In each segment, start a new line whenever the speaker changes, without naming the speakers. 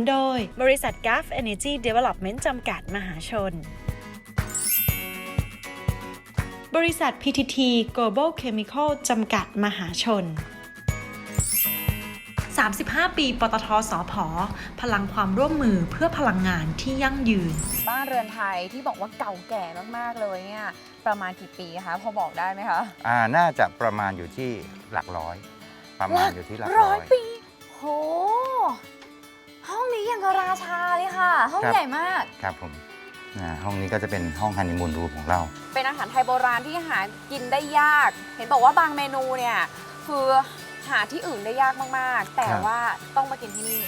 สนับสนุนโดย บริษัท g a f Energy Development จำกัดมหาชน บริษัท PTT Global Chemical จำกัดมหาชน 35 ปี ปตทสพพลังความร่วมมือเพื่อพลังงานที่ยั่งยืน
บ้านเรือนไทยที่บอกว่าเก่าแก่มากๆเลยเนี่ยประมาณกี่ปีคะพอบอกได้ไหมคะ
อ่าน่าจะประมาณอยู่ที่หลักร้อย ประมาณอยู่ที่หลัก
ร้
ร้
อ
อยย
ปีโห ห้องนี้อย่างกับราชาเลยค่ะ ห้อง
ครับ
ใหญ่มาก
ครับผมอ่าห้องนี้ก็จะเป็นห้องฮันนีมูนรูมของเรา
เป็นอาหารไทยโบราณที่หากินได้ยาก เห็นบอกว่าบางเมนูเนี่ยคือหาที่อื่นได้ยากมากๆ แต่
ครับ
ว่าต้องมากินที่นี่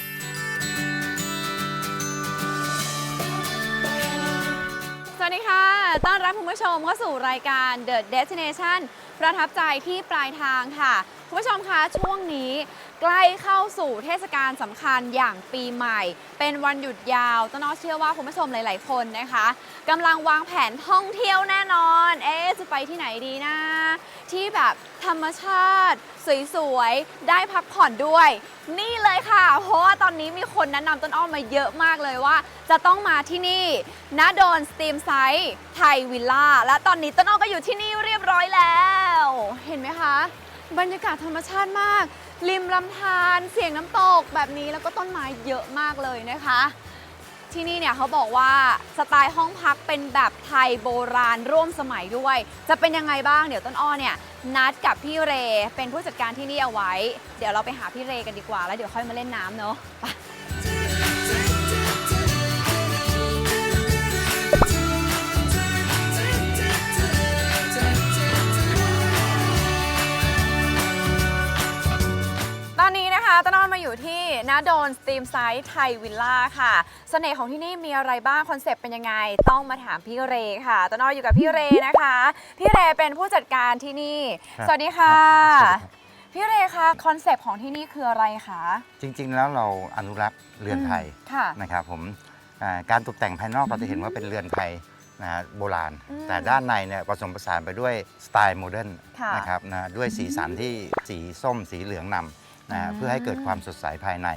สวัสดีค่ะ ต้อนรับคุณผู้ชมเข้าสู่รายการ The Destination ประทับใจที่ปลายทางค่ะ คุณผู้ชมคะช่วงนี้ ใกล้เข้าสู่เทศกาลสำคัญอย่างปีใหม่ เป็นวันหยุดยาวต้นอ้อเชื่อว่าคุณผู้ชมหลาย ๆ คนนะคะกำลังวางแผนท่องเที่ยวแน่นอน เอ๊จะไปที่ไหนดีนะ ที่แบบธรรมชาติ สวยๆ ได้พักผ่อนด้วย นี่เลยค่ะ เพราะว่าตอนนี้มีคนแนะนำต้นอ้อมมาเยอะมากเลยว่า จะต้องมาที่นี่นาโดนสตรีมไซต์ไทยวิลล่าและตอนนี้ต้นอ้อก็อยู่ที่นี่เรียบร้อยแล้ว เห็นไหมคะ บรรยากาศธรรมชาติมาก ริมลำธารเสียงน้ำตกแบบนี้แล้วก็ต้นไม้เยอะมากเลยนะคะ ที่นี่เนี่ยเขาบอกว่าสไตล์ห้องพักเป็นแบบไทยโบราณร่วมสมัยด้วย จะเป็นยังไงบ้างเดี๋ยวต้นอ้อเนี่ยนัดกับพี่เร เป็นผู้จัดการที่นี่เอาไว้ เดี๋ยวเราไปหาพี่เรกันดีกว่า แล้วเดี๋ยวค่อยมาเล่นน้ำเนาะไป อ้อมาอยู่ที่นาโดนสตรีมไซต์ไทยวิลล่าค่ะเสน่ห์ของที่นี่มีอะไรบ้างคอนเซปต์เป็นยังไง ต้องมาถามพี่เรค่ะต้นอ้ออยู่กับพี่เรนะคะ พี่เรเป็นผู้จัดการที่นี่
ครับ
สวัสดีค่ะ
ครับสวัสดีครับ
พี่เรคะคอนเซปต์ของที่นี่คืออะไรคะ
จริงๆ แล้วเราอนุรักษ์เรือนไทย
ค่ะ
นะครับผมอ่าการตกแต่งภายนอกเราจะเห็นว่าเป็นเรือนไทยนะฮะโบราณ
อืม
แต่ด้านในเนี่ยผสมผสานไปด้วยสไตล์โมเดิร์น
ค่ะ
นะครับนะด้วยสีสันที่สีส้มสีเหลืองนำ นะฮะ
อืม
เพื่อให้เกิดความสดใสภายใน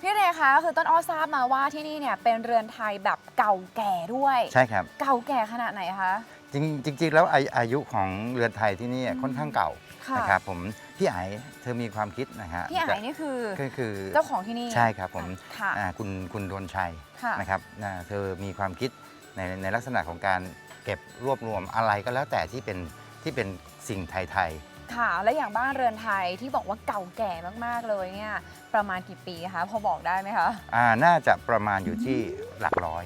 พี่เรคะคือต้นอ้อทราบมาว่าที่นี่เนี่ยเป็นเรือนไทยแบบเก่าแก่ด้วย
ใช่ครับ
เก่าแก่ขนาดไหนคะ
จริงจริงๆแล้วอาอายุของเรือนไทยที่นี่ค่อนข้างเก่า
ค่ะ
นะครับผมพี่ไอ๋เธอมีความคิดนะฮะ
พี่ไอ๋นี่คือ
ก็คือ
เจ้าของที่นี่
ใช่ครับผม
ค่ะ
อ่าคุณคุณดนชัย
ค่ะ
นะครับอ่าเธอมีความคิดในในลักษณะของการเก็บรวบรวมอะไรก็แล้วแต่ที่เป็นที่เป็นสิ่งไทย
ค่ะ และอย่างบ้านเรือนไทยที่บอกว่าเก่าแก่มากๆเลยเนี่ยประมาณกี่ปีคะพอบอกได้ไหมคะ
ๆอ่าน่าจะประมาณอยู่ที่หลักร้อย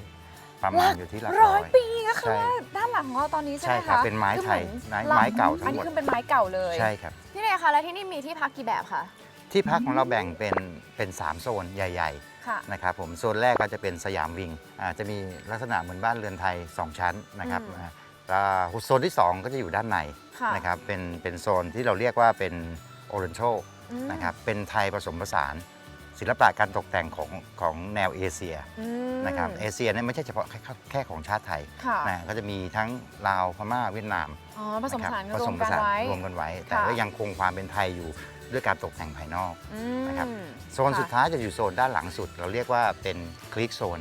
ประมาณอยู่ที่หลัก
ร้
ร้
อ
อย ย
ปีก็คือ
ใช่
ว่าด้านหลังของเราตอนนี้ใช่
ใช่
ไหม
ครับ
คะ
เป็นไม้ไทย
คือเห
ไม้
อน
ไม้เก่า
อั
ทั้
น
งหม
นี้
ด
คือเป็นไม้เก่าเลย
ใช่ครับ
พี่เรคะแล้วที่นี่มีที่พักกี่แบบคะ
ที่พักของเราแบ่งเป็นเป็นสามโซนใหญ่
ค่ะ
ๆนะครับผมโซนแรกก็จะเป็นสยามวิงอ่าจะมีลักษณะเหมือนบ้านเรือนไทย 2 ชั้นนะครับ
อืม
อ่า แล้วโซนที่ 2 ก็จะอยู่ด้านใน
ค่ะ
นะครับเป็นเป็นโซนที่เราเรียกว่าเป็นโอเรน a l
อืม
นะครับเป็นไทยผสมผสาน ศิลปะการตกแต่งของของแนวเอเชีย
อืม
นะครับเอเชียเนี่ยไม่ใช่เฉพาะแค่แค่ของชาติไทย
ค่ะ
นะก็จะมีทั้งลาวพม่าเวียดนาม
อ๋อผสมผสาน
นะครับ
รวมกันไว้
รวมกันไว้ แต่
ค่ะ
ก็ยังคงความเป็นไทยอยู่ด้วยการตกแต่งภายนอก
อืม
นะครับ โซน
ค่ะ
สุดท้ายจะอยู่โซนด้านหลังสุด เราเรียกว่าเป็นคลิกโซน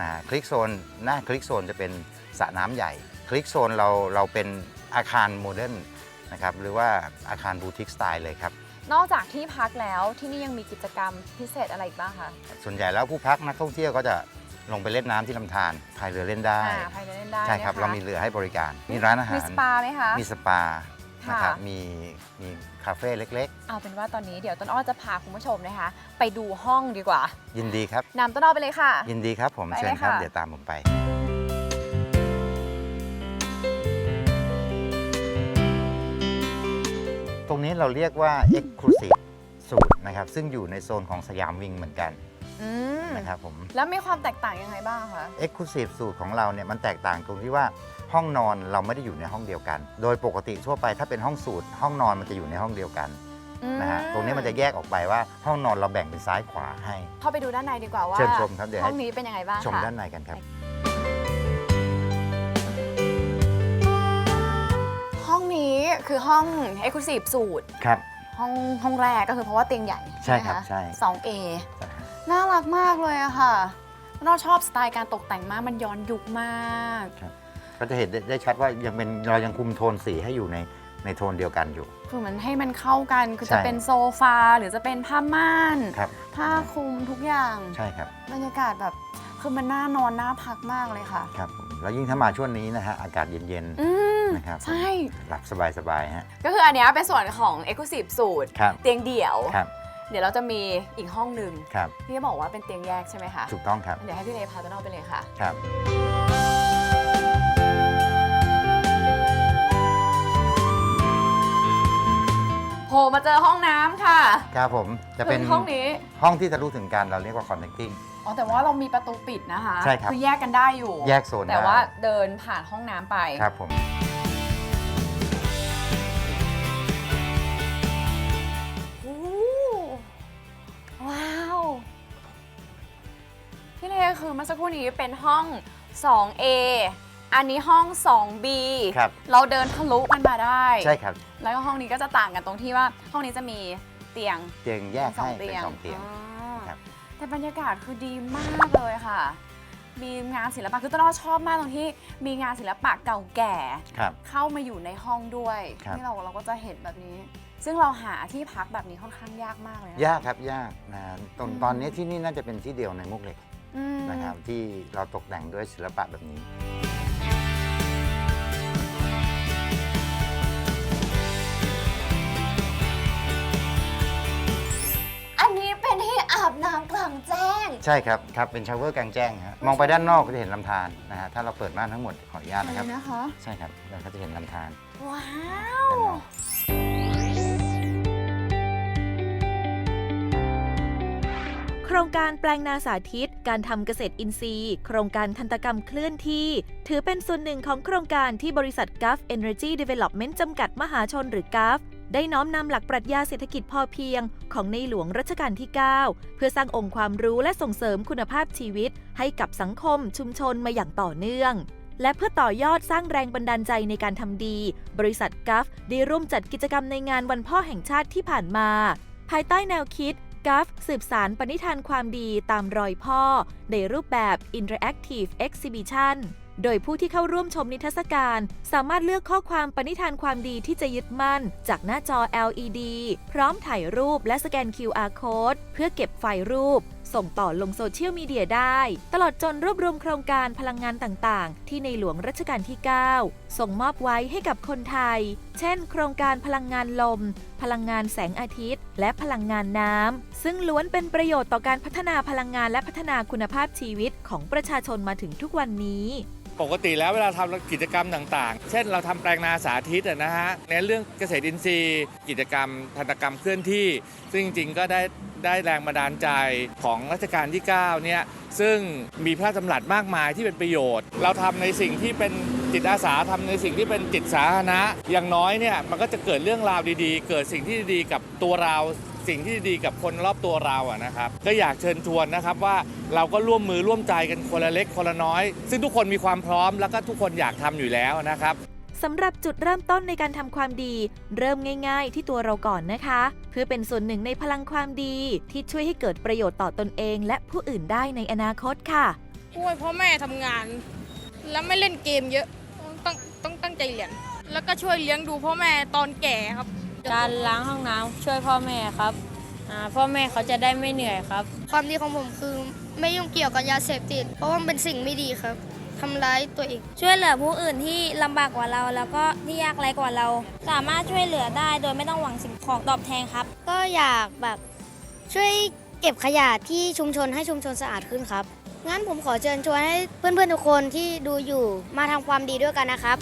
นะคลิกโซนหน้าคลิกโซนจะเป็นสระน้ำใหญ่ คลิกโซนเราเราเป็นอาคารโมเดิร์นนะครับหรือว่าอาคารบูติกสไตล์เลยครับ
นอกจากที่พักแล้วที่นี่ยังมีกิจกรรมพิเศษอะไรอีกบ้างคะ
ส่วนใหญ่แล้วผู้พักนักท่องเที่ยวก็จะลงไปเล่นน้ำที่ลำธารพายเรือเล่นได้
อ่าภายในเล่นได้
ใช่ครับ
นะะ
เรามีเรือให้บริการ มีร้านอาหาร
มีสปาไหมคะ
มีสปา
ค่ะ
นะครับมีมีคาเฟ่เล็ก
เอาเป็นว่าตอนนี้เดี๋ยวต้นอ้อจะพาคุณผู้ชมนะคะ ไปดูห้องดีกว่า
ๆ ยินดีครับ
นำต้นอ้อไปเลยค่ะ
ยินดีครับผม
ไปเลย
เชิญครับ
ค่ะ
เดี๋ยวตามผมไป ตรงนี้เราเรียกว่า Exclusive สูตรนะครับ ซึ่งอยู่ในโซนของสยามวิงเหมือนกัน
อืม
นะครับผม
แล้วมีความแตกต่างยังไงบ้างคะ
Exclusive สูตรของเราเนี่ยมันแตกต่างตรงที่ว่าห้องนอนเราไม่ได้อยู่ในห้องเดียวกัน โดยปกติทั่วไปถ้าเป็นห้องสูตร ห้องนอนมันจะอยู่ในห้องเดียวกัน
อืม
นะฮะตรงนี้มันจะแยกออกไปว่าห้องนอนเราแบ่งเป็นซ้ายขวาให้
เข้าไปดูด้านในดีกว่าว่า
เชิญชมครับเดี๋ยว
ห้
ให้
องนี้เป็นยังไงบ้าง
ชม
คะ
ด้านในกันครับ
องนี้คือห้อง Exclusive สูตร
ครับ
ห้องห้องแรกก็คือเพราะว่าเตียงใหญ่
ใช่ครับ
ไหมะ
ใช่
2A น่ารักมากเลยอะค่ะเราชอบสไตล์การตกแต่งมาก มันย้อนยุคมาก
ก็จะเห็นได้ได้ชัดว่ายังเป็นเรายังคุมโทนสีให้อยู่ในในโทนเดียวกันอยู่
คือมันให้มันเข้ากัน คือ
ใช่
จะเป็นโซฟา หรือจะเป็นผ้าม่าน
ครับ
ผ้าคลุมทุกอย่าง
ใช่ครับ
บรรยากาศแบบ คือมันน่านอนน่าพักมากเลยค่ะ
ครับผมแล้วยิ่งถ้ามาช่วงนี้นะฮะอากาศเย็น
อืม
นะครับ
ใช่
ๆหลับสบายๆฮะ
ก็คืออันเนี้ยเป็นส่วนของ Exclusive Suite
ครับ
เตียงเดี่ยว
ครับ
เดี๋ยวเราจะมีอีกห้องหนึ่ง
ครับ
พี่บอกว่าเป็นเตียงแยกใช่ไหมคะ
ถูกต้องครับ
เดี๋ยวให้พี่เลพาไปนอกไปเลยค่ะ
ครับ
โผล่มาเจอห้องน้ำค่ะ
ครับผมจะเป็น
คือห้องนี้
ห้องที่ทะลุถึงกันเราเรียกว่า connecting
อ๋อแต่ว่าเรามีประตูปิดนะคะ
ใช่ครับ
คือแยกกันได้อยู่
แยกโซน
แต่
ได้
ว่าเดินผ่านห้องน้ำไป
ครับผม
โอ้ว้าว พี่เลคือเมื่อสักครู่นี้เป็นห้อง 2A อันนี้ห้อง 2B
ครับ
เราเดินทะลุกันมาได้
ใช่ครับ
แล้วก็ห้องนี้ก็จะต่างกันตรงที่ว่าห้องนี้จะมีเตียง
เตียงแยก
สอ
ให้
ง
เป็น
เตียง
สองเตียง
อ๋อ
ครับ
แต่บรรยากาศคือดีมากเลยค่ะ มีงานศิลปะคือต้นอ้อชอบมากตรงที่มีงานศิลปะเก่าแก่
ครับ
เข้ามาอยู่ในห้องด้วย
ครับ
ที่เราเราก็จะเห็นแบบนี้ ซึ่งเราหาที่พักแบบนี้ค่อนข้างยากมากเลยนะ
ยากครับยากนะตอน
อืม
ตอนนี้ที่นี่น่าจะเป็นที่เดียวในมุกเหล็ก
อืม
นะครับที่เราตกแต่งด้วยศิลปะแบบนี้
อัน
ใช่ครับครับเป็นชาวเวอร์กลางแจ้งฮะมองไปด้านนอกก็จะเห็นลำธารนะฮะถ้าเราเปิดม่านทั้งหมดขออนุญาต
อะไร
นะครับ
นะคะ
ใช่ครับเราก็จะเห็นลำธาร
ว้า
ด้าน
ว
นอก
โครงการแปลงนาสาธิต การทำเกษตรอินทรีย์ โครงการทันตกรรมเคลื่อนที่ ถือเป็นส่วนหนึ่งของโครงการที่บริษัท Gulf Energy Development จำกัดมหาชนหรือ GUF ได้น้อมนำหลักปรัชญาเศรษฐกิจพอเพียง ของในหลวงรัชกาลที่ 9 เพื่อสร้างองค์ความรู้และส่งเสริมคุณภาพชีวิต ให้กับสังคมชุมชนมาอย่างต่อเนื่อง และเพื่อต่อยอดสร้างแรงบันดาลใจในการทำดี บริษัทกัฟได้ร่วมจัดกิจกรรมในงานวันพ่อแห่งชาติที่ผ่านมา ภายใต้แนวคิดกัฟสืบสารปณิธานความดีตามรอยพ่อ ในรูปแบบ Interactive Exhibition โดยผู้ที่เข้าร่วมชมนิทรรศการ สามารถเลือกข้อความปณิธานความดีที่จะยึดมั่น จากหน้าจอ LED พร้อมถ่ายรูปและสแกน QR Code เพื่อเก็บไฟล์รูป ส่งต่อลงโซเชียลมีเดียได้ ตลอดจนรวบรวมโครงการพลังงานต่างๆ ที่ในหลวงรัชกาลที่ 9 ส่งมอบไว้ให้กับคนไทย เช่น โครงการพลังงานลม พลังงานแสงอาทิตย์ และพลังงานน้ำ ซึ่งล้วนเป็นประโยชน์ต่อการพัฒนาพลังงานและพัฒนาคุณภาพชีวิตของประชาชนมาถึงทุกวันนี้
ปกติแล้วเวลาทำกิจกรรมต่างๆ เช่นเราทำแปลงนาสาธิตนะฮะในเรื่องเกษตรอินทรีย์ กิจกรรมทันกรรมเคลื่อนที่ ซึ่งจริงๆก็ได้ได้แรงบันดาลใจของรัชกาลที่ 9 เนี่ยซึ่งมีพระราชดำรัสมากมายที่เป็นประโยชน์ เราทำในสิ่งที่เป็นจิตอาสาทำในสิ่งที่เป็นจิตสาธารณะอย่างน้อยเนี่ยมันก็จะเกิดเรื่องราวดีๆ เกิดสิ่งที่ดีๆกับตัวเรา สิ่งที่ดีกับคนรอบตัวเราอะนะครับ ก็อยากเชิญชวนนะครับว่าเราก็ร่วมมือร่วมใจกันคนละเล็กคนละน้อย ซึ่งทุกคนมีความพร้อมแล้วก็ทุกคนอยากทำอยู่แล้วนะครับ
สำหรับจุดเริ่มต้นในการทำความดี เริ่มง่าย ๆ ที่ตัวเราก่อนนะคะ เพื่อเป็นส่วนหนึ่งในพลังความดี ที่ช่วยให้เกิดประโยชน์ต่อตนเอง และผู้อื่นได้ในอนาคตค่ะ
ช่วยพ่อแม่ทำงาน แล้วไม่เล่นเกมเยอะต้องต้องตั้งใจเรียน แล้วก็ช่วยเลี้ยงดูพ่อแม่ตอนแก่ครับ
การล้างห้องน้ำช่วยพ่อแม่ครับอ่าพ่อแม่เขาจะได้ไม่เหนื่อยครับ
ความดีของผมคือไม่ยุ่งเกี่ยวกับยาเสพติด เพราะว่ามันเป็นสิ่งไม่ดีครับทำร้ายตัวเอง
ช่วยเหลือผู้อื่นที่ลำบากกว่าเรา แล้วก็ที่ยากไร้กว่าเรา สามารถช่วยเหลือได้โดยไม่ต้องหวังสิ่งของตอบแทนครับ
ก็อยากแบบช่วยเก็บขยะที่ชุมชนให้ชุมชนสะอาดขึ้นครับ งั้นผมขอเชิญชวนให้เพื่อนๆทุกคนที่ดูอยู่มาทำความดีด้วยกันนะครับ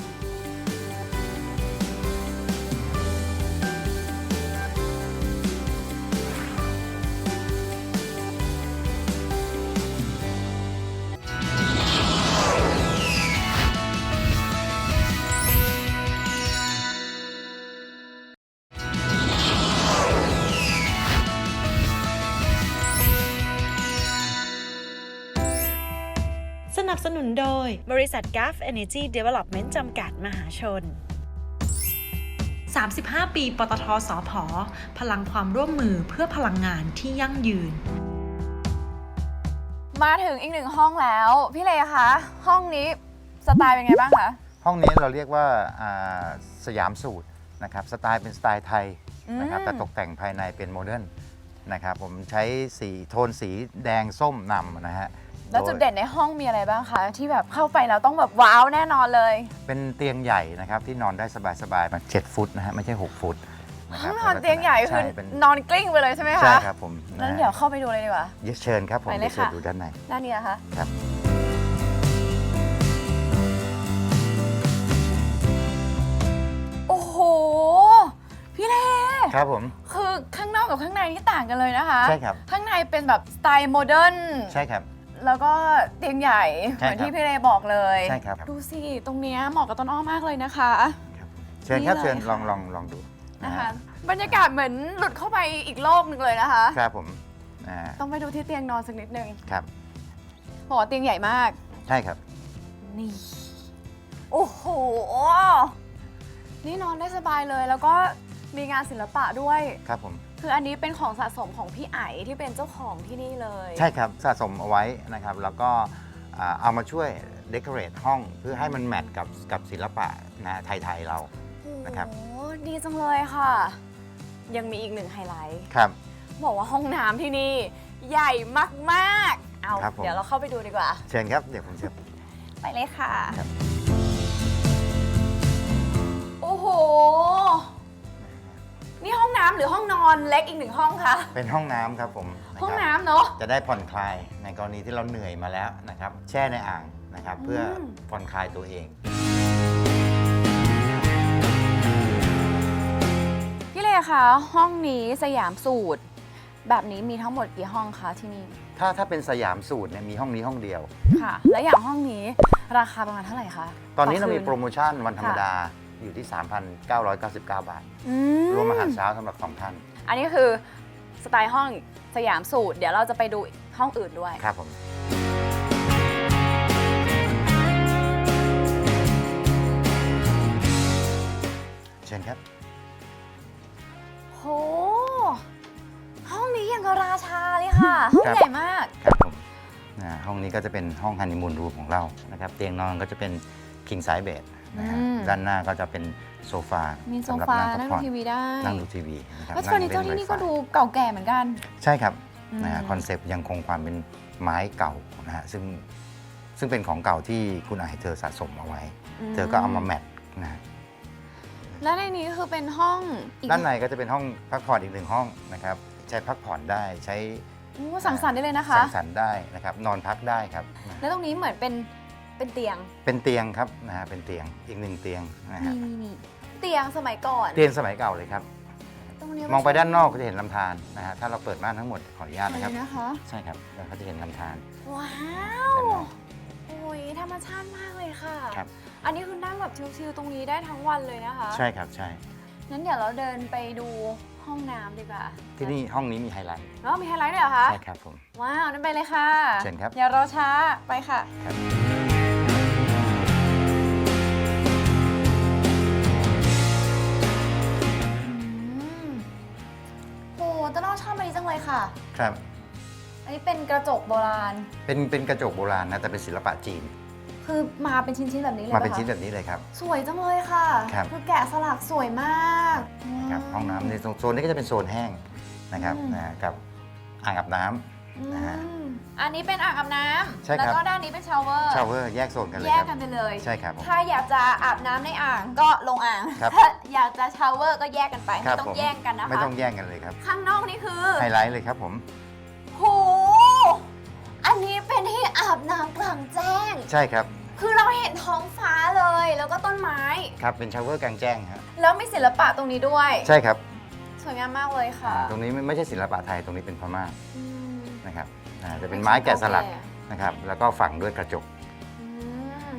บริษัท Gulf Energy Development จำกัดมหาชน 35 ปี ปตทสพพลังความร่วมมือเพื่อพลังงานที่ยั่งยืน
มาถึงอีกหนึ่งห้องแล้ว พี่เลคะ ห้องนี้สไตล์เป็นไงบ้างคะ
ห้องนี้เราเรียกว่าอ่าสยามสูตรนะครับสไตล์เป็นสไตล์ไทยนะครับ
อืม
แต่ตกแต่งภายในเป็นโมเดิร์นนะครับผมใช้สีโทนสีแดงส้มนำนะฮะ
แล้วจุด
โย
เด่นในห้องมีอะไรบ้างคะ ที่แบบเข้าไปแล้วต้องแบบว้าวแน่นอนเลย
เป็นเตียงใหญ่นะครับที่นอนได้สบายๆมัน7ฟุตนะฮะไม่ใช่ 6 ฟุตนะค
ห้
รั
อบงนอนเตียงใหญ่คือ
ช่เป็น
นอนกลิ้งไปเลยใช่ไหมคะ
ใช่ครับผม
งั้น
นะฮะ
เดี๋ยวเข้าไปดูเลยดีกว่า
เชิญครับผม
ไปเลย
เชิญ
ค่ะ
ดูด้านใน
ด้านนี้นะคะ
ครับ
โอ้โห พี่เล
ครับผม
คือข้างนอกกับข้างในนี่ต่างกันเลยนะคะ
ใช่ครับ
ข้างในเป็นแบบสไตล์โมเดิร์น
ใช่ครับ
แล้วก็เตียงใหญ่ เห
ใช่
มือน
ครับ
ที่พี่เลบอกเลย
ใช่ครับ
ดูสิ ตรงเนี้ยเหมาะกับต้นอ้อมากเลยนะคะ
เชิญครับ
นี่เลย
เชิญ
ค่ะ
ลองลองลองดูนะ
นะคะ
ฮะ
บรรยากาศเหมือนหลุดเข้าไปอีกโลกหนึ่งเลยนะคะ
ครับผมอ่า
ต้องไปดูที่เตียงนอนสักนิดนึง
ครับ
บอกว่าเตียงใหญ่มาก
ใช่ครับ
นี่ โอ้โห นี่นอนได้สบายเลย แล้วก็มีงานศิลปะด้วย
ครับผม
คืออันนี้เป็นของสะสมของพี่ไอที่เป็นเจ้าของที่นี่เลย
ใช่ครับสะสมเอาไว้นะครับ แล้วก็อ่าเอามาช่วยเดคอเรทห้องเพื่อให้มันแมทกับกับศิลปะนะไทย ๆ เรา นะครับ
โอ้โหดีจังเลยค่ะ ยังมีอีกหนึ่งไฮไลท์
ครับ
บอกว่าห้องน้ำที่นี่ ใหญ่มากๆ เอา
ครับผม
เดี๋ยวเราเข้าไปดูดีกว่า
เชิญครับ เดี๋ยวผมจะ
ไปเลยค่ะ
ครับ
โอ้โห นี่ห้องน้ำหรือห้องนอนเล็กอีกหนึ่งห้องคะ
เป็นห้องน้ำครับผมะครับ
ห้องน้ำเนาะ
จะได้ผ่อนคลายในกรณีที่เราเหนื่อยมาแล้วนะครับ แช่ในอ่างนะครับ เพื่ออ
ม
ผ่อนคลายตัวเอง
พี่เลคะห้องนี้สยามสูตร แบบนี้มีทั้งหมดกี่ห้องคะที่นี่
ถ้าถ้าเป็นสยามสูตรเนี่ยมีห้องนี้ห้องเดียว
ค่ะ และอย่างห้องนี้ราคาประมาณเท่าไหร่คะ
ตอนนี้เรามี
คื
โปรโมชั่นวันธรรมดา อยู่ที่ 3,999 บาท
อื
รวมอาหารเช้าสำหรับสองท่าน
อันนี้คือสไตล์ห้องสยามสูตร เดี๋ยวเราจะไปดูห้องอื่นด้วย
ครับผม เชิญครับ
โห ห้องนี้อย่างกับราชาเลยค่ะ ห้อง
ครับ
ใหญ่มาก
ครับผมนะห้องนี้ก็จะเป็นห้องฮันนีมูนรูมของเรานะครับ เตียงนอนก็จะเป็น king size bed นะฮะ
อืม
ด้านหน้าก็จะเป็นโซฟา
มีโซ
สำหรับ
ฟา
พั
นั่ง
ก
ดู
ผ่อน
ทีวีได้
นั่งดูทีวีนะครับ
แล้วเฟอร์นิเจอร์ที่นี่ก็ดูเก่าแก่เหมือนกัน
ใช่ครับ
อืม
นะฮะคอนเซปต์ยังคงความเป็นไม้เก่านะฮะซึ่งซึ่งเป็นของเก่าที่คุณอาให้เธอสะสมเอาไว้ เธอก็เอามาแมทนะฮะ
และในนี้ก็คือเป็นห้องอีก
ด้านในก็จะเป็นห้องพักผ่อนอีกหนึ่งห้องนะครับใช้พักผ่อนได้ใช้
โอ้สังสรรค์ได้เลยนะคะ
สังสรรค์ได้นะครับนอนพักได้ครับนะ
แล้วตรงนี้เหมือนเป็น เป็นเตียง
เป็นเตียงครับนะฮะเป็นเตียงอีกหนึ่งเตียงนะฮะ
นี่นี่นี่เตียงสมัยก่อน
เตียงสมัยเก่าเลยครับ
ตรงนี้
มองไปด้านนอกก็จะเห็นลำธารนะฮะถ้าเราเปิดม่านทั้งหมดขออนุญาต
นะ
นะ
ค
ค
รั
รั
บบนะคะ
ใช่ครับแล้วก็จะเห็นลำธาร
ว้า
ด้าน
ว
นอก
โอ้ยธรรมชาติมากเลยค่ะ
ครับ
อันนี้คือนั่งแบบชิลๆตรงนี้ได้ทั้งวันเลยนะคะ
ใช่ครับใช่
งั้นเดี๋ยวเราเดินไปดูห้องน้ำดีกว่า
ที่นี่ห้องนี้มีไฮไลท์
แล้วมีไฮไลท์ด้วยเหรอคะ
ใช่ครับผม
ว้าว นั่นไปเลยค่ะ
เชิญครับ
อย่ารอช้า ไปค่ะ
ครับ
ค่ะ
ครับ
อันนี้เป็นกระจกโบราณ
เป็นเป็นกระจกโบราณนะแต่เป็นศิลปะจีน
คือมาเป็นชิ้นๆแบบนี้เลย
มาเป็น
ปะคะ
ชิ้นแบบนี้เลยครับ
สวยจังเลยค่ะ
ครับ
อแกะสลักสวยมาก
ครับห้องน้ำในโซนนี้ก็จะเป็นโซนแห้งนะครับ
อืม
นะกับอ่างอาบน้ำ นะฮะ
อืมอันนี้เป็นอ่างอาบน้
ใช่ำ
แล้ว
ครับ
ก็ด้านนี้เป็นชาวเวอร์
ชาวเวอร์แยกโซนกันเลย
แย
ค
ก
รับ
กันไปเลย
ใช่ครับผม
ถ้าอยากจะอาบน้ำในอ่างก็ลงอ่าง
ครับ
ถ้าอยากจะชาวเวอร์ก็แยกกันไป
ครั
ไม่
บ
ต้อ
ผ
ง
ม
แย่งกันนะคะ
ไม่ต้องแย่งกันเลยครับ
ข้างนอกนี่คือ
ไฮไลท์เลยครับผม
โหอันนี้เป็นที่อาบน้ำกลางแจ้ง
ใช่ครับ
คือเราเห็นท้องฟ้าเลย แล้วก็ต้นไม้
ครับ เป็นชาวเวอร์กลางแจ้งครับ
แล้วมีศิลปะตรงนี้ด้วย
ใช่ครับ
สวยงามมากเลยค่ะ
ตรงนี้ไม่ไม่ใช่ศิลปะไทย ตรงนี้เป็นพม่า
อืม
นะครับอ่าจะเป็นไม้แกะสลักนะครับ แล้วก็ฝังด้วยกระจก
อืม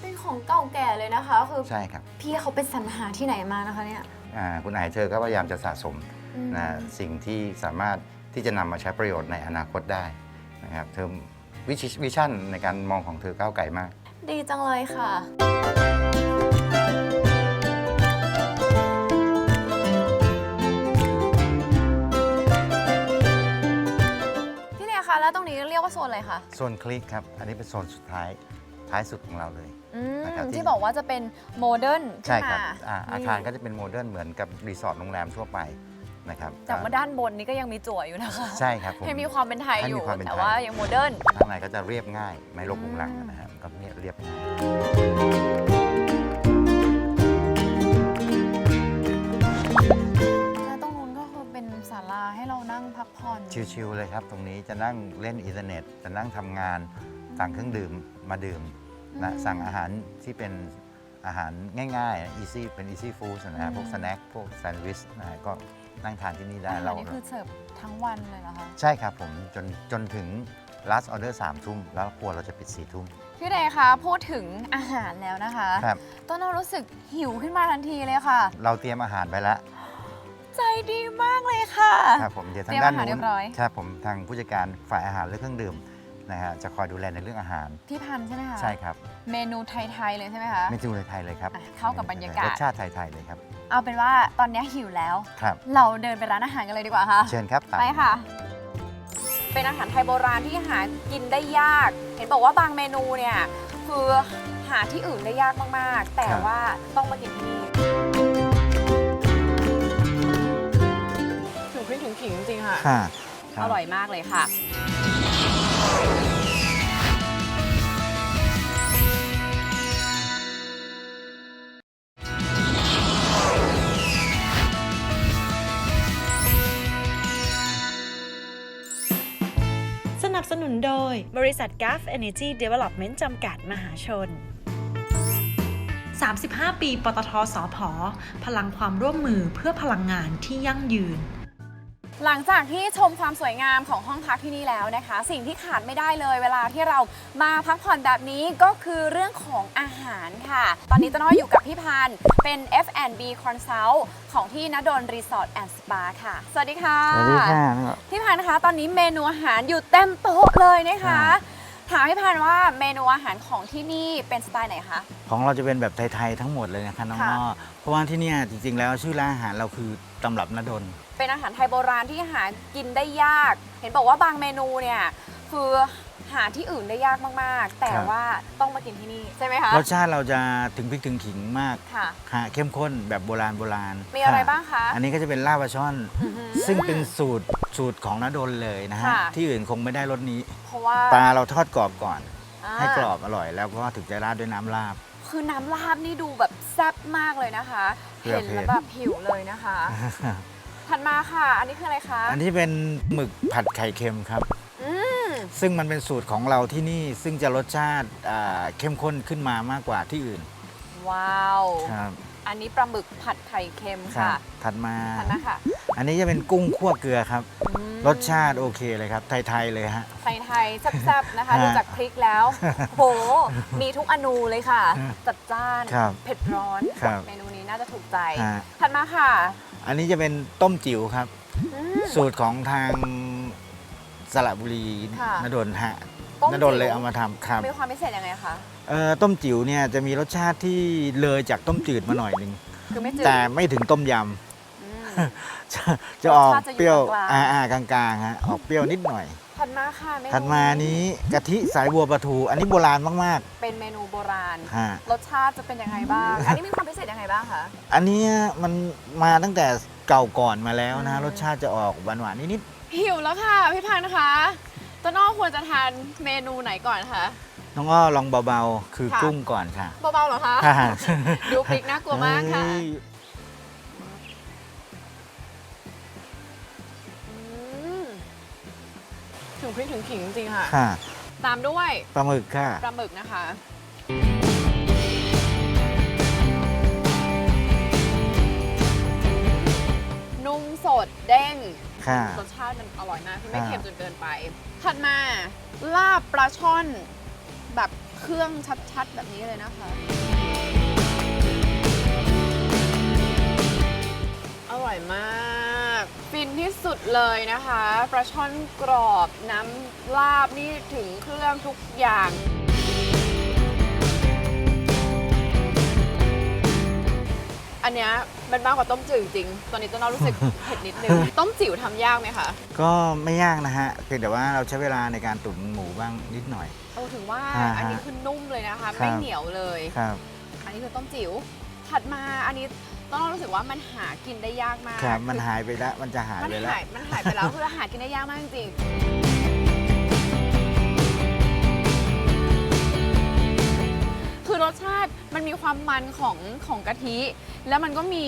เป็นของเก่าแก่เลยนะคะ คือ
ใช่ครับ
พี่เขาไปสรรหาที่ไหนมานะคะเนี่ย
อ่าคุณไอเธอก็พยายามจะสะสม
อืม
นะสิ่งที่สามารถที่จะนำมาใช้ประโยชน์ในอนาคตได้นะครับเธอวิชิวิชั่นในการมองของเธอก้าวไกลมาก
ดีจังเลยค่ะ แล้วตรงนี้เรียกว่าโซนอะไรคะ
โซนคลิกครับ อันนี้เป็นโซนสุดท้ายท้ายสุดของเราเลย
อืม
นะครับที่
ที่บอกว่าจะเป็นโมเดิร์น
ใช่ครับ
ขึ้นมา
อาอาคารก็จะเป็นโมเดิร์นเหมือนกับรีสอร์ทโรงแรมทั่วไปนะครับ
แต่ว่าด้านบนนี้ก็ยังมีจั่วอยู่นะคะ
ใช่ครับผม
ให้มีความเป็นไทย
ให้
อ
มี
ยู่
ความเป็นไทย
แต่ว่ายังโมเดิร์น
ข้างในก็จะเรียบง่าย ไม่รกรุงรัง
อืม
นะครับก็เนี่ยเรียบง่าย
แลาให้เรานั่งพักผ่อน
ชิลๆเลยครับ ตรงนี้จะนั่งเล่นอินเทอร์เน็ต จะนั่งทำงานสั่งเครื่องดื่มมาดื่มนะ
อืม
สั่งอาหารที่เป็นอาหารง่ายๆ easy เป็น easy food นะฮะ
อืม
พวกสแน็คพวกแซนด์วิชนะฮะก็นั่งทานที่นี่ได้
อาหาร
เรา
นี่คือเสิร์ฟทั้งวันเลยเหรอคะ
ใช่ครับผมจนจนถึง last order 3ทุ่มแล้วครัวเราจะปิด4ทุ่ม
พี่เดย์คะพูดถึงอาหารแล้วนะคะ
ครับ
ต้นเรารู้สึกหิวขึ้นมาทันทีเลยค่ะ
เราเตรียมอาหารไปแล้ว
ใจดีมากเลยค่ะ
ครับผมเดี๋ยวทา
เตรี
ง
ยม
ด้าน
อาหาร
นู้
เรี
น
ยบร้อย
ครับผมทางผู้จัดการฝ่ายอาหารและเครื่องดื่มนะฮะจะคอยดูแลในเรื่องอาหาร
พี่พันธุ์ใช่ไหมคะ
ใช่ครับ
เมนูไทยๆเลยใช่ไหมคะ
เมนูไทยๆเลยครับ
อะเข้ากับบรรยากาศ
รสชาติไทยๆเลยครับ
เอาเป็นว่าตอนนี้หิวแล้ว
ครับ
เราเดินไปร้านอาหารกันเลยดีกว่าค่ะ
เชิญครับตาม
ไปค่ะ เป็นอาหารไทยโบราณที่หากินได้ยาก เห็นบอกว่าบางเมนูเนี่ย คือหาที่อื่นได้ยากมาก ๆ แต่ว่าต้องมากินที่นี่ ขิงจริงๆค่ะ
ค่ะ
อร่อยมากเลยค่ะ
สนับสนุนโดย บริษัท g a f Energy Development จำกัดมหาชน 35 ปี ปตทสพพลังความร่วมมือเพื่อพลังงานที่ยั่งยืน
หลังจากที่ชมความสวยงามของห้องพักที่นี่แล้วนะคะ สิ่งที่ขาดไม่ได้เลย เวลาที่เรามาพักผ่อนแบบนี้ก็คือเรื่องของอาหารค่ะ ตอนนี้ต้นอ้อยอยู่กับพี่พันธ์เป็น F&B Consult ของที่นดลรีสอร์ทแอนด์สปาค่ะ สวัสดีค่ะ
สวัสดีค่ะ
พี่พันธ์คะ ตอนนี้เมนูอาหารอยู่เต็มโต๊ะเลยนะคะ ถามพี่พันธ์ว่าเมนูอาหารของที่นี่เป็นสไตล์ไหนคะ
ของเราจะเป็นแบบไทย ๆ ทั้งหมดเลยนะคะน้อง
ค่ะ
อ้อเพราะว่าที่เนี่ยจริง ๆ แล้วชื่อร้านอาหารเราคือตำรับนดล
เป็นอาหารไทยโบราณที่หากินได้ยาก เห็นบอกว่าบางเมนูเนี่ยคือหาที่อื่นได้ยากมากๆ แต่
ครับ
ว่าต้องมากินที่นี่ใช่ไหมคะ
รสชาติเราจะถึงพริกถึงขิงมาก
ค่ะ
ค่ะเข้มข้นแบบโบราณโบราณ
มีอะไร
ค่
บ้างคะ
อันนี้ก็จะเป็นลาบปลาช่อน
อื้อหือ
ซึ่งเป็นสูตรสูตรของนดลเลยนะฮะ
ค่ะ
ที่อื่นคงไม่ได้รสนี้
เพราะว่า
ปลาเราทอดกรอบก่อนาให้กรอบอร่อย แล้วก็ถึงจะราดด้วยน้ำลาบ
คือน้ำลาบนี่ดูแบบแซ่บมากเลยนะคะ
เปรี้ยว
เห็นแล้ว
เผ็ด
แบบหิวเลยนะคะ ถัดมาค่ะ อันนี้คืออะไรคะ
อันที่เป็นหมึกผัดไข่เค็มครับ
อืม
ซึ่งมันเป็นสูตรของเราที่นี่ซึ่งจะรสชาติอ่าเข้มข้นขึ้นมามากกว่าที่อื่น
ว้าว
ครับ
อันนี้ปลาหมึกผัดไข่เค็ม
ครั
ค่ะ
บถัดมา
ถัดมาค่ะ
อันนี้จะเป็นกุ้งคั่วเกลือครับ
อืม
รสชาติโอเคเลยครับ ไทย ๆ เลยฮะ
ไทยๆแซ่บๆนะคะ
ฮะ
ดูจากพริกแล้วโห มีทุกอนูเลยค่ะ
ฮะ
จัดจ้าน
ครับ
เผ็ดร้อน
ครับ
เมนูนี้น่าจะถูกใจ
ฮะ
ถัดมาค่ะ
อันนี้จะเป็นต้มจิ๋วครับ
อืม
สูตรของทาง สระบุรี
ค่ะ
นดลฮะ
ต้ม
น
จิ๋ว
ดลเลยเอามาทำครับ
มีความพิเศษยังไงคะ
เอ่อต้มจิ๋วเนี่ยจะมีรสชาติที่เลยจากต้มจืดมาหน่อยหนึ่ง
คือไม่จืด
แต่ไม่ถึงต้มย
อืมำ
จะจะออก
รสชาติจะอยู่
เปรี้ยว
กลางๆ
อ่าอ่ากลางๆฮะออกเปรี้ยวนิดหน่อย
ถัดมาค่ะเมนู
ถัดมานี้กะทิสายบัวปลาทู อันนี้โบราณมาก
เป็นเมนูโบราณ
ๆฮะ
รสชาติจะเป็นยังไงบ้าง อันนี้มีความพิเศษยังไงบ้างคะ
อันเนี้ยมันมาตั้งแต่เก่าก่อนมาแล้วนะ
อืม
รสชาติจะออกหวานๆนิด
หิวแล้วค่ะพี่พันธ์คะต้นอ้อควรจะทานเมนูไหนก่อนคะ
ๆน้องอ้อลองเบาๆ คือ
ค่ะ
กุ้งก่อนค่ะ
เบาๆเหรอคะ
ค่ะ
ดูพริกน่ากลัวมากค่ะ
เฮ้ย
อืมถึงพริกถึงขิงจริงๆค่ะ
ค่ะ
ตามด้วย
ปลาหมึกค่ะ
ปลาหมึกนะคะ นุ่มสดเด้ง
ค่ะ
รสชาติมันอร่อยมากคือไม่
ค่ะ
เค็มจนเกินไป ถัดมาลาบปลาช่อนแบบเครื่องชัดๆ แบบนี้เลยนะคะ อร่อยมาก ฟินที่สุดเลยนะคะ ปลาช่อนกรอบน้ำลาบนี่ถึงเครื่องทุกอย่าง ออันเนี้ยมันมากกว่าต้มจืดจริง ตอนนี้ต้นอ้อรู้สึกเผ็ดนิดนึง ต้มจิ๋วทำยากไหมคะ
ก็ไม่ยากนะฮะเพียงแต่ว่าเราใช้เวลาในการตุ๋นหมูบ้างนิดหน่อย
โอ้ถึงว่า
อ่าฮะ
อันนี้คือนุ่มเลยนะคะ
ครับ
ไม่เหนียวเลย
ครับ
อันนี้คือต้มจิ๋ว ถัดมาอันนี้ต้นอ้อรู้สึกว่ามันหากินได้ยากมาก
ครับมัน
คือ
หายไปแล้วมันจะหาย
มัน
ไปแล้ว
หายมันหายไปแล้วคือหากินได้ยากมากจริง คือรสชาติมันมีความมันของของกะทิ แล้วมันก็มี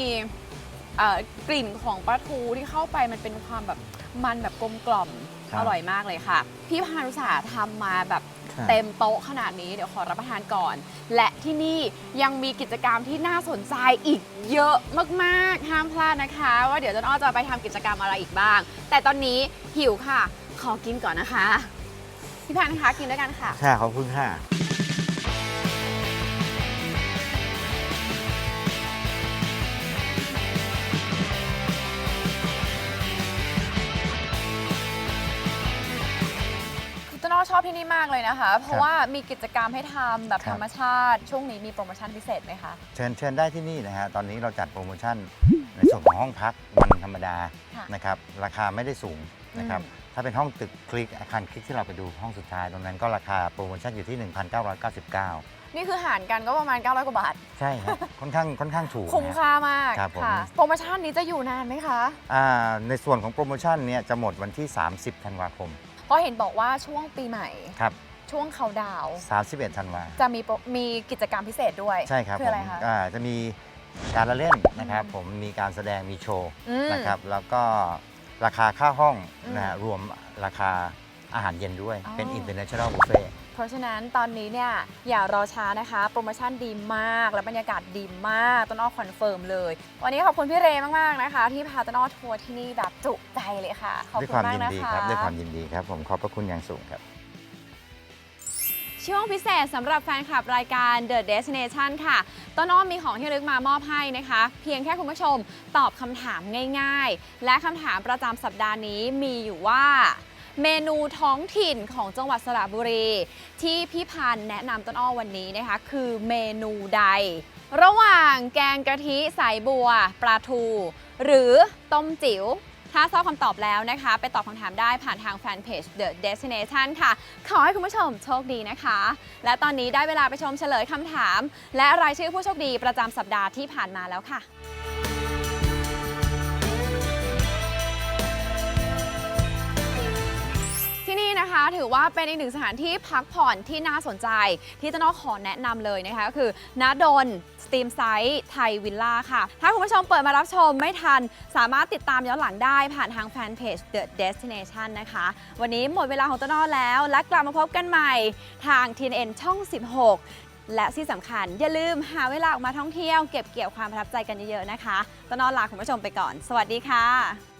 เอ่อกลิ่นของปลาทูที่เข้าไปมันเป็นความแบบมันแบบกลมกล่อม
ครับ
อร่อยมากเลยค่ะ พี่พานุสาห์ทำมาแบบ
ครับ
เต็มโต๊ะขนาดนี้เดี๋ยวขอรับประทานก่อน และที่นี่ยังมีกิจกรรมที่น่าสนใจอีกเยอะมากๆ ห้ามพลาดนะคะ ว่าเดี๋ยวต้นอ้อจะไปทำกิจกรรมอะไรอีกบ้าง แต่ตอนนี้หิวค่ะ ขอกินก่อนนะคะ พี่พันธ์คะกินด้วยกันค่ะ
ค่ะขอบคุณค่ะ
อต้นอ้อชอบที่นี่มากเลยนะคะ เพราะว่ามีกิจกรรมให้ทำแบบ
ครับ
ธรรมชาติ ช่วงนี้มีโปรโมชั่นพิเศษไหมคะ
เชิญเชิญได้ที่นี่นะฮะ ตอนนี้เราจัดโปรโมชั่นในส่วนของห้องพักวันธรรมดา
ค่ะ
นะครับ ราคาไม่ได้สูงนะครับ
อืม
ถ้าเป็นห้องตึกคลิกอาคารคลิกที่เราไปดูห้องสุดท้ายตรงนั้นก็ราคาโปรโมชั่นอยู่ที่ 1,999
นี่คือหารกันก็ประมาณ 900 กว่าบาท
ใช่ครับค่อนข้างค่อนข้างถูก
คุ้ม
นะฮะ
ค่ามาก
ครับผม
ค่ะโปรโมชั่นนี้จะอยู่นานไหมคะ
อ่าในส่วนของโปรโมชั่นเนี่ยจะหมดวันที่ 30 ธันวาคม
เพราะเห็นบอกว่าช่วงปีใหม่
ครับ
ช่วงเขาดาวน์
31ธันวา
จะมีโปรมีกิจกรรมพิเศษด้วย
ใช่ครับ
คือ
ผ
อะไร
ม
คะ
อ่าจะมีการละเล่นนะครับผมมีการแสดงมีโชว์
อืม
นะครับ แล้วก็ราคาค่าห้อง
อืม
นะฮะรวมราคาอาหารเย็นด้วย
อ๋อ
เป็น international buffet
เพราะฉะนั้นตอนนี้เนี่ยอย่ารอช้านะคะ โปรโมชั่นดีมาก และบรรยากาศดีมากต้นอ้อคอนเฟิร์มเลย วันนี้ขอบคุณพี่เรมาก ๆ นะคะ ที่พาต้นอ้อทัวร์ที่นี่แบบจุใจเลยค่ะ ขอบ
ด้วย
คุ
ความ
ณมาก
ยิน
นะ
ดี
คะ
ครับด้วยความยินดีครับ ผมขอบพระคุณอย่างสูงครับ
ช่วงพิเศษสำหรับแฟนคลับรายการ The Destination ค่ะ ต้นอ้อมมีของที่ระลึกมามอบให้นะคะ เพียงแค่คุณผู้ชมตอบคำถามง่ายๆ และคำถามประจำสัปดาห์นี้มีอยู่ว่า เมนูท้องถิ่นของจังหวัดสระบุรี ที่พี่พันธ์แนะนำต้นอ้อวันนี้นะคะ คือเมนูใด ระหว่างแกงกะทิสายบัวปลาทู หรือต้มจิ๋วถ้าทราบคำตอบแล้วนะคะ ไปตอบคำถามได้ผ่านทางแฟนเพจ The Destination ค่ะ ขอให้คุณผู้ชมโชคดีนะคะ และตอนนี้ได้เวลาไปชมเฉลยคำถาม และรายชื่อผู้โชคดีประจำสัปดาห์ที่ผ่านมาแล้วค่ะ ที่นี่นะคะ ถือว่าเป็นอีกหนึ่งสถานที่พักผ่อนที่น่าสนใจ ที่ต้นอ้อขอแนะนำเลยนะคะก็คือนาดนสตรีมไซต์ไทยวิลล่าค่ะ ถ้าคุณผู้ชมเปิดมารับชมไม่ทัน สามารถติดตามย้อนหลังได้ผ่านทางแฟนเพจ The Destination นะคะ วันนี้หมดเวลาของต้นอ้อแล้ว และกลับมาพบกันใหม่ทาง TNN ช่อง 16 และที่สำคัญ อย่าลืมหาเวลาออกมาท่องเที่ยวเก็บเกี่ยวความประทับใจกันเยอะๆนะคะต้นอ้อลาคุณผู้ชมไปก่อน สวัสดีค่ะ